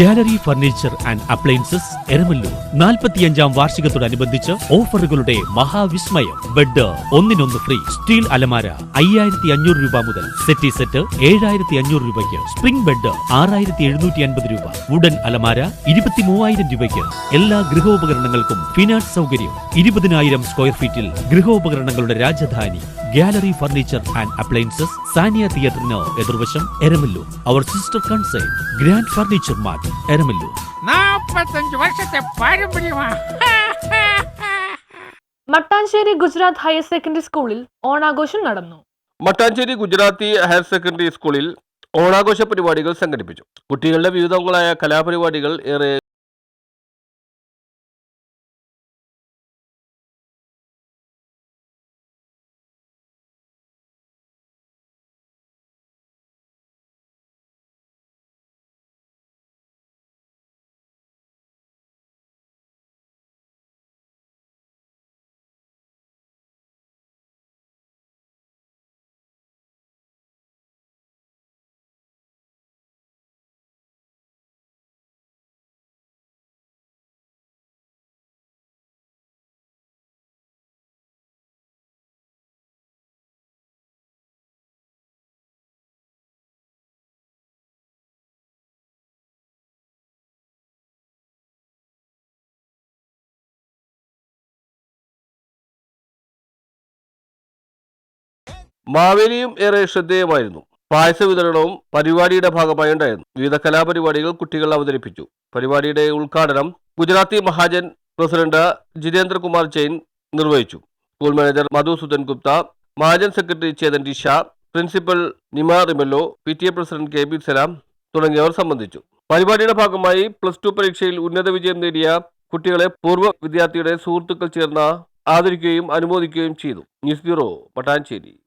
Gallery furniture and appliances Eramallur. നാൽപ്പത്തിയഞ്ചാം വാർഷികത്തോടനുബന്ധിച്ച് ഓഫറുകളുടെ മഹാവിസ്മയം. ബെഡ് ഒന്നിനൊന്ന് ഫ്രീ. സ്റ്റീൽ അലമാര അയ്യായിരത്തി അഞ്ഞൂറ് രൂപ മുതൽ സെറ്റി സെറ്റ് ഏഴായിരത്തി അഞ്ഞൂറ് രൂപയ്ക്ക്. സ്പ്രിംഗ് ബെഡ് ആറായിരത്തി എഴുന്നൂറ്റി അൻപത് രൂപ. വുഡൻ അലമാര ഇരുപത്തി മൂവായിരം രൂപയ്ക്ക്. എല്ലാ ഗൃഹോപകരണങ്ങൾക്കും ഫിനാൻസ് സൗകര്യം. ഇരുപതിനായിരം സ്ക്വയർ ഫീറ്റിൽ ഗൃഹോപകരണങ്ങളുടെ Rajdhani. Gallery furniture and appliances Sania തിയേറ്ററിന് എതിർവശം എരമല്ലൂർ. അവർ sister concern grand furniture mart Eramallur. വർഷത്തെ മട്ടാഞ്ചേരി ഗുജറാത്ത് ഹയർ സെക്കൻഡറി സ്കൂളിൽ ഓണാഘോഷം നടന്നു. മട്ടാഞ്ചേരി ഗുജറാത്തി ഹയർ സെക്കൻഡറി സ്കൂളിൽ ഓണാഘോഷ പരിപാടികൾ സംഘടിപ്പിച്ചു. കുട്ടികളുടെ വിവിധങ്ങളായ കലാപരിപാടികൾ ഏറെ മാവേലിയും ഏറെ ശ്രദ്ധേയമായിരുന്നു. പായസ വിതരണവും പരിപാടിയുടെ ഭാഗമായി ഉണ്ടായിരുന്നു. വിവിധ കലാപരിപാടികൾ കുട്ടികൾ അവതരിപ്പിച്ചു. പരിപാടിയുടെ ഉദ്ഘാടനം ഗുജറാത്തി മഹാജൻ പ്രസിഡന്റ് ജിതേന്ദ്രകുമാർ ജെയിൻ നിർവഹിച്ചു. School manager Madhusudan Gupta Mahajan secretary Chetan D Shah principal Nima Rimello P T A president K B Salam തുടങ്ങിയവർ സംബന്ധിച്ചു. പരിപാടിയുടെ ഭാഗമായി പ്ലസ് ടു പരീക്ഷയിൽ ഉന്നത വിജയം നേടിയ കുട്ടികളെ പൂർവ വിദ്യാർത്ഥിയുടെ സുഹൃത്തുക്കൾ ചേർന്ന് ആദരിക്കുകയും അനുമോദിക്കുകയും ചെയ്തു. News bureau Mattancherry